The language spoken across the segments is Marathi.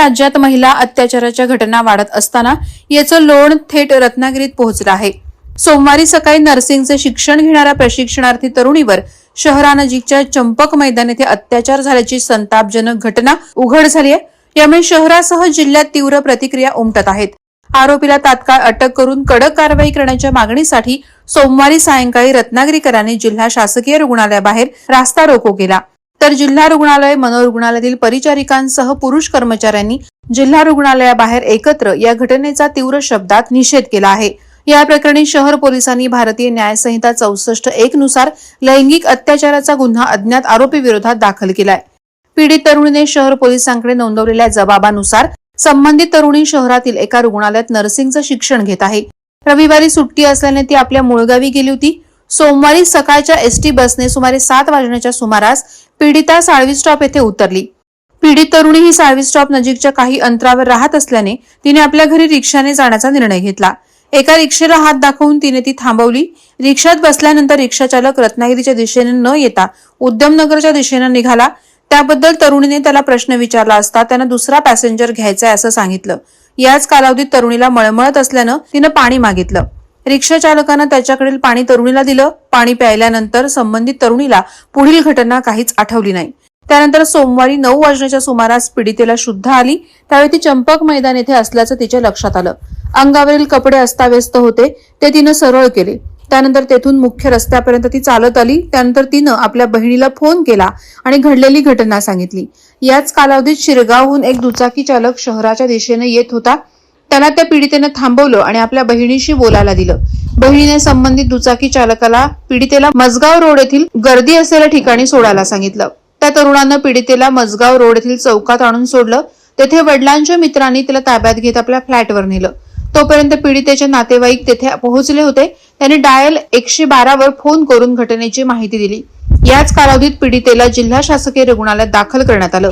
राज्यात महिला अत्याचाराच्या घटना वाढत असताना याचं लोण थेट रत्नागिरीत पोहोचलं आहे. सोमवारी सकाळी नर्सिंगचे शिक्षण घेणाऱ्या प्रशिक्षणार्थी तरुणीवर शहरानजीकच्या चंपक मैदान येथे अत्याचार झाल्याची संतापजनक घटना उघड झाली आहे. यामुळे शहरासह जिल्ह्यात तीव्र प्रतिक्रिया उमटत आहेत. आरोपीला तात्काळ अटक करून कडक कारवाई करण्याच्या मागणीसाठी सोमवारी सायंकाळी रत्नागिरीकरांनी जिल्हा शासकीय रुग्णालयाबाहेर रास्ता रोको केला. तर जिल्हा रुग्णालय मनोरुग्णालयातील परिचारिकांसह पुरुष कर्मचाऱ्यांनी जिल्हा रुग्णालयाबाहेर एकत्र या घटनेचा तीव्र शब्दात निषेध केला आहे. या प्रकरणी शहर पोलिसांनी भारतीय न्यायसंहिता चौसष्ट एक नुसार लैंगिक अत्याचाराचा गुन्हा अज्ञात आरोपी विरोधात दाखल केलाय. पीडित तरुणीने शहर पोलिसांकडे नोंदवलेल्या जबाबानुसार संबंधित तरुणी शहरातील एका रुग्णालयात नर्सिंगचं शिक्षण घेत आहे. रविवारी सुट्टी असल्याने ती आपल्या मुळगावी गेली होती. सोमवारी सकाळच्या एसटी बसने सुमारे सात वाजण्याच्या सुमारास पीडिता साळवी स्टॉप येथे उतरली. पीडित तरुणी ही साळवी स्टॉप नजीकच्या काही अंतरावर राहत असल्याने तिने आपल्या घरी रिक्षाने जाण्याचा निर्णय घेतला. एका रिक्षेला हात दाखवून तिने ती थांबवली. रिक्षात बसल्यानंतर रिक्षाचालक रत्नागिरीच्या दिशेने न येता उद्यमनगरच्या दिशेने निघाला. त्याबद्दल तरुणीने त्याला प्रश्न विचारला असता त्यानं दुसरा पॅसेंजर घ्यायचा आहे असं सांगितलं. याच कालावधीत तरुणीला मळमळत असल्यानं तिनं पाणी मागितलं. रिक्षा चालकानं त्याच्याकडील पाणी तरुणीला दिलं. पाणी प्यायल्यानंतर संबंधित तरुणीला पुढील घटना काहीच आठवली नाही. त्यानंतर सोमवारी नऊ वाजण्याच्या सुमारास पीडितेला शुद्ध आली. त्यावेळी ती चंपक मैदान येथे असल्याचं तिच्या लक्षात आलं. अंगावरील कपडे अस्ताव्यस्त होते. ते तिनं सरळ केले. त्यानंतर तेथून मुख्य रस्त्यापर्यंत ती चालत आली. त्यानंतर तिनं आपल्या बहिणीला फोन केला आणि घडलेली घटना सांगितली. याच कालावधीत शिरगावहून एक दुचाकी चालक शहराच्या दिशेने येत होता. त्याला त्या पीडितेनं थांबवलं आणि आपल्या बहिणीशी बोलायला दिलं. बहिणीने संबंधित दुचाकी चालकाला पीडितेला मजगाव रोड येथील गर्दी असलेल्या ठिकाणी सोडायला सांगितलं. त्या तरुणानं पीडितेला मजगाव रोड येथील चौकात आणून सोडलं. तेथे वडिलांच्या मित्रांनी तिला ताब्यात घेत आपल्या फ्लॅटवर नेलं. तोपर्यंत पीडितेचे नातेवाईक तेथे पोहोचले होते. त्यांनी डायल एकशे वर फोन करून घटनेची माहिती दिली. याच कालावधीत पीडितेला जिल्हा शासकीय रुग्णालयात दाखल करण्यात आलं.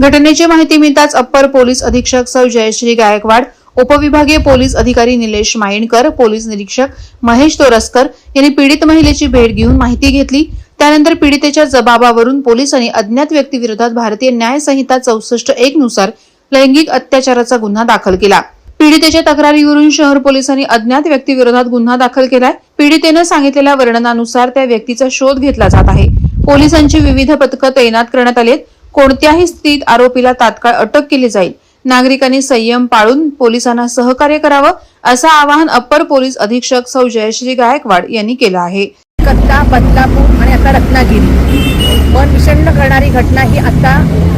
घटनेची माहिती मिळताच अप्पर पोलीस अधीक्षक सौ जयश्री गायकवाड उपविभागीय पोलीस अधिकारी निलेश मायणकर पोलीस निरीक्षक महेश तोरसकर यांनी पीडित महिलेची भेट घेऊन माहिती घेतली. त्यानंतर पीडितेच्या जबाबावरून पोलिसांनी अज्ञात व्यक्तीविरोधात भारतीय न्याय संहिता चौसष्ट एक नुसार लैंगिक अत्याचाराचा गुन्हा दाखल केला. पीडितेच्या तक्रारीवरून शहर पोलिसांनी अज्ञात व्यक्तीविरोधात गुन्हा दाखल केलाय. पीडितेनं सांगितलेल्या वर्णनानुसार त्या व्यक्तीचा शोध घेतला जात आहे. पोलिसांची विविध पथकं तैनात करण्यात आली आहेत. कोणत्याही स्थितीत आरोपीला तात्काळ अटक केली जाईल. नागरिकांनी संयम पाळून पोलिसांना सहकार्य करावं असं आवाहन अप्पर पोलीस अधीक्षक सौ जयश्री गायकवाड यांनी केलं आहे. कत्ता बदलापूर आणि आता रत्नागिरी. मन विषण्ण करणारी घटना ही आता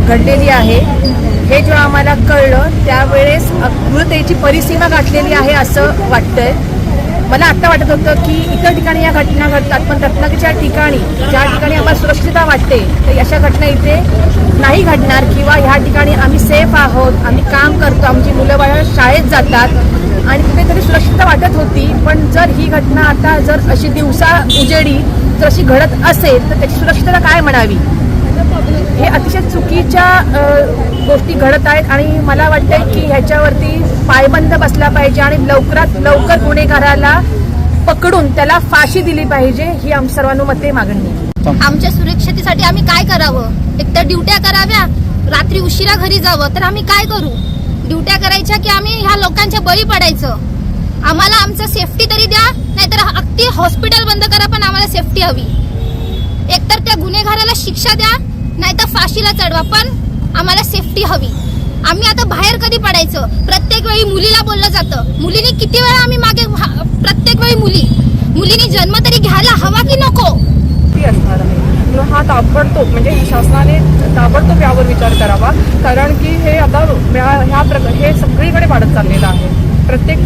घडलेली आहे. हे जेव्हा आम्हाला कळलं त्यावेळेस क्रूरतेची परिसीमा गाठलेली आहे असं वाटतंय. मला आता वाटत होतं की इतर ठिकाणी या घटना घडतात पण रत्नागिरीच्या ठिकाणी ज्या ठिकाणी आम्हाला सुरक्षितता वाटते तर अशा घटना इथे नाही घडणार किंवा ह्या ठिकाणी आम्ही सेफ आहोत आम्ही काम करतो आमची मुलं बाळ शाळेत जातात. आणि कुठेतरी सुरक्षितता वाटत होती पण जर ही घटना आता जर अशी दिवसा उजेडी जर अशी घडत असेल तर त्याची सुरक्षितता काय म्हणावी? हे अतिशय चुकीच्या गोष्टी घडत आहेत आणि मला वाटतंय की ह्याच्यावरती पायबंद बसला पाहिजे आणि लवकरात लवकर गुन्हेगाराला पकडून त्याला फाशी दिली पाहिजे ही आम सर्वानुमते मागणी आमच्या सुरक्षतेसाठी आम्ही काय करावं? एक तर ड्युट्या कराव्या रात्री उशिरा घरी जावं तर आम्ही काय करू? ड्युट्या करायच्या की आम्ही ह्या लोकांच्या बळी पडायचं? आम्हाला आमचं सेफ्टी तरी द्या नाहीतर अगदी हॉस्पिटल बंद करा पण आम्हाला सेफ्टी हवी. एकतर त्या गुन्हेगाराला शिक्षा द्या नाहीतर फाशीला चढवा पण आम्हाला सेफ्टी हवी. आम्ही आता बाहेर कधी पडायचं? प्रत्येक वेळी मुलीला बोललं जातं. मुलीने किती वेळा आम्ही मागे प्रत्येक वेळी मुली मुलीने जन्म तरी घ्यायला हवा की नको? असणार आहे. म्हणून हा ताबडतोब म्हणजे शासनाने ताबडतोब यावर विचार करावा. कारण की हे आता ह्या ह्या प्रकार हे सगळीकडे वाढत चाललेलं आहे. प्रत्येक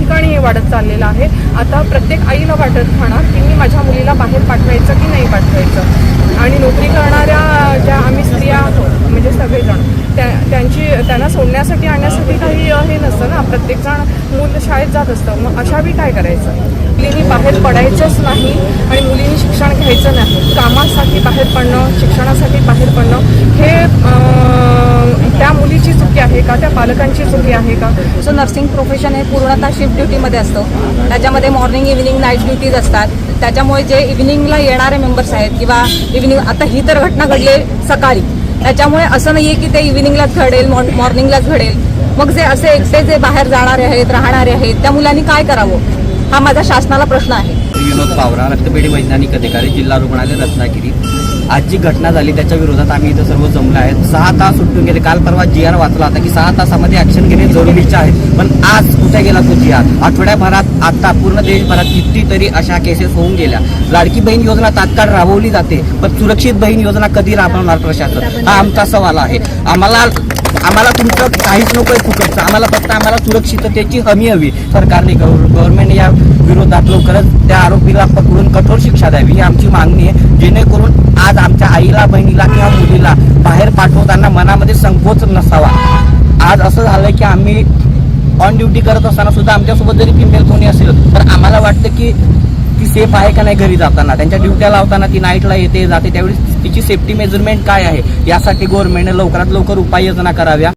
वाढत चाललेलं आहे. आता प्रत्येक आईला वाटत खाणार की मी माझ्या मुलीला बाहेर पाठवायचं की नाही पाठवायचं. आणि नोकरी करणाऱ्या ज्या आम्ही स्त्रिया आहोत म्हणजे सगळेजण त्या त्यांची त्यांना सोडण्यासाठी आणण्यासाठी काही हे नसतं ना. प्रत्येकजण मूल शाळेत जात असतं. मग अशा बी काय करायचं? मुलींनी बाहेर पडायचंच नाही आणि मुलींनी शिक्षण घ्यायचं नाही. कामासाठी बाहेर पडणं शिक्षणासाठी बाहेर पडणं हे अं, त्या मुलीची चुकी आहे का त्या पालकांची चुकी आहे का? सो नर्सिंग प्रोफेशन हे पूर्णतः शिफ्ट ड्युटीमध्ये असतं. त्याच्यामध्ये मॉर्निंग इव्हिनिंग नाईट ड्युटीज असतात. त्याच्यामुळे जे इव्हिनिंगला येणारे मेंबर्स आहेत किंवा इव्हिनिंग आता ही तर घटना घडली सकाळी. त्याच्यामुळे असं नाही आहे की ते इव्हिनिंगलाच घडेल मॉर्निंगलाच घडेल. मग जे असे एकटे जे बाहेर जाणारे आहेत राहणारे आहेत त्या मुलांनी काय करावं? हा माझा शासनाला प्रश्न आहे. विनोद पावरा रक्तपेढी वैज्ञानिक अधिकारी जिल्हा रुग्णालय रत्नागिरी. आज जी घटना झाली त्याच्या विरोधात आम्ही इथं सर्व जमलो आहेत सहा तास सुटून गेले. काल परवा जी आर वाचला होता की सहा तासामध्ये ऍक्शन घेणे जरुरीचे आहे. पण आज कुठे गेला तो जी आर आठवड्याभरात आता पूर्ण देशभरात कितीतरी अशा केसेस होऊन गेल्या. लाडकी बहीण योजना तात्काळ राबवली जाते पण सुरक्षित बहीण योजना कधी राबवणार प्रशासन? हा आमचा सवाल आहे. आम्हाला आम्हाला तुमचं काहीच नको आहे फुकटचं. आम्हाला फक्त आम्हाला सुरक्षिततेची हमी हवी. सरकारने गव्हर्नमेंट या विरोधात लवकरच त्या आरोपीला पकडून कठोर शिक्षा द्यावी ही आमची मागणी आहे. जेणेकरून आज आमच्या आईला बहिणीला किंवा मुलीला बाहेर पाठवताना मनामध्ये संकोच नसावा. आज असं झालंय की आम्ही ऑन ड्युटी करत असताना सुद्धा आमच्यासोबत जरी फिमेल कोणी असेल तर आम्हाला वाटतं की ती सेफ आहे का नाही घरी जाताना? त्यांच्या ड्युट्या लावताना ती नाईटला येते जाते त्यावेळी तिची सेफ्टी मेजरमेंट काय आहे? यासाठी गव्हर्नमेंटने लवकरात लवकर उपाययोजना कराव्या.